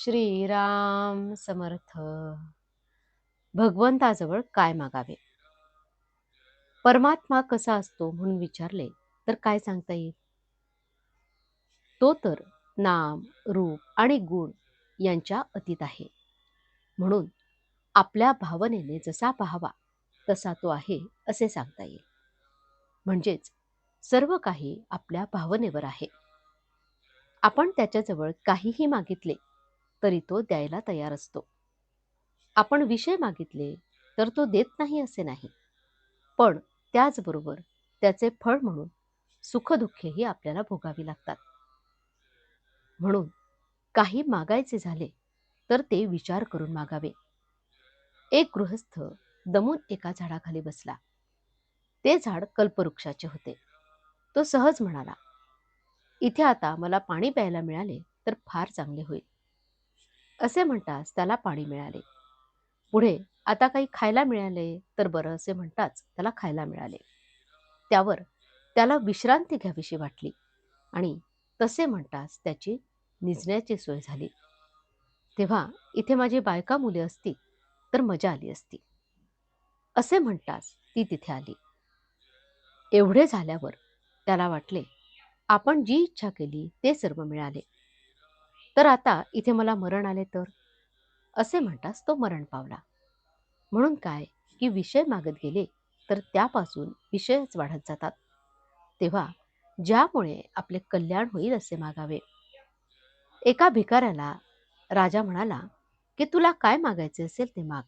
श्रीराम समर्थ. भगवंताजवळ काय मागावे? परमात्मा कसा असतो म्हणून विचारले तर काय सांगता येईल? तो तर नाम रूप आणि गुण यांच्या अतीत आहे. म्हणून आपल्या भावनेने जसा पाहावा तसा तो आहे असे सांगता येईल. म्हणजेच सर्व काही आपल्या भावनेवर आहे. आपण त्याच्याजवळ काहीही मागितले तरी तो द्यायला तयार असतो. आपण विषय मागितले तर तो देत नाही असे नाही. पण त्याचबरोबर त्याचे फळ म्हणून सुखदुःखेही आपल्याला भोगावी लागतात. म्हणून काही मागायचे झाले तर ते विचार करून मागावे. एक गृहस्थ दमून एका झाडाखाली बसला. ते झाड कल्पवृक्षाचे होते. तो सहज म्हणाला इथे आता मला पाणी प्यायला मिळाले तर फार चांगले होईल. असे म्हणताच त्याला पाणी मिळाले. पुढे आता काही खायला मिळाले तर बरं असे म्हणताच त्याला खायला मिळाले. त्यावर त्याला विश्रांती घ्यावीशी वाटली आणि तसे म्हणताच त्याची निजण्याची सोय झाली. तेव्हा इथे माझी बायका मुले असती तर मजा आली असती. असे म्हणताच ती तिथे आली. एवढे झाल्यावर त्याला वाटले आपण जी इच्छा केली ते सर्व मिळाले. तर आता इथे मला मरण आले तर? असे म्हणताच तो मरण पावला. म्हणून काय की विषय मागत गेले तर त्यापासून विषयच वाढत जातात. तेव्हा ज्यामुळे आपले कल्याण होईल असे मागावे. एका भिकाऱ्याला राजा म्हणाला की तुला काय मागायचे असेल ते माग.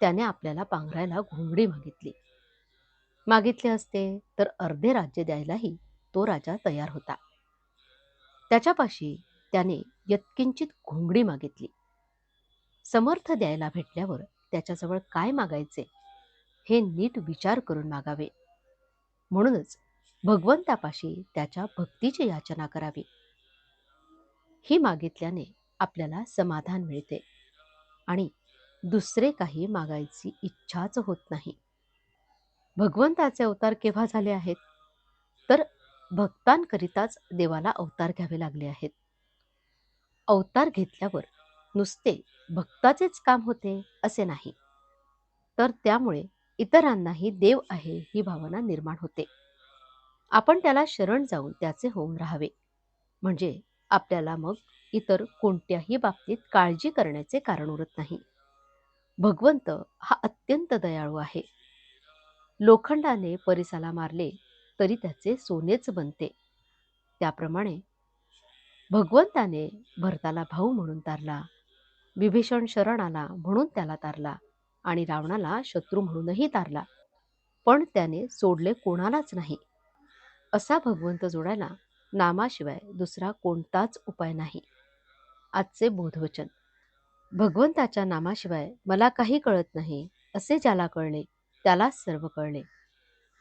त्याने आपल्याला पांघरायला घोंगडी मागितली. मागितले असते तर अर्धे राज्य द्यायलाही तो राजा तयार होता. त्याच्यापाशी त्याने यत्किंचित घोंगडी मागितली. समर्थ द्यायला भेटल्यावर त्याच्याजवळ काय मागायचे? हे नीट विचार करून मागावे. म्हणूनच भगवंतापाशी त्याच्या भक्तीची याचना करावी. ही मागितल्याने आपल्याला समाधान मिळते आणि दुसरे काही मागायची इच्छाच होत नाही. भगवंताचे अवतार केव्हा झाले आहेत? तर भक्तांकरिताच देवाला अवतार घ्यावे लागले आहेत. अवतार घेतल्यावर नुसते भक्ताचेच काम होते असे नाही. तर त्यामुळे इतरांनाही देव आहे ही भावना निर्माण होते. आपण त्याला शरण जाऊन त्याचे होऊन राहावे. म्हणजे आपल्याला मग इतर कोणत्याही बाबतीत काळजी करण्याचे कारण उरत नाही. भगवंत हा अत्यंत दयाळू आहे. लोखंडाने परिसाला मारले तरी त्याचे सोनेच बनते. त्याप्रमाणे भगवंताने भरताला भाऊ म्हणून तारला. विभीषण शरण आला म्हणून त्याला तारला आणि रावणाला शत्रू म्हणूनही तारला. पण त्याने सोडले कोणालाच नाही. असा भगवंत जोडायला नामाशिवाय दुसरा कोणताच उपाय नाही. आजचे बोधवचन. भगवंताच्या नामाशिवाय मला काही कळत नाही असे ज्याला कळले त्यालाच सर्व कळले.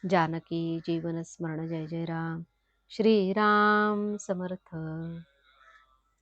जानकी जीवन स्मरण जय जय राम. श्रीराम समर्थ.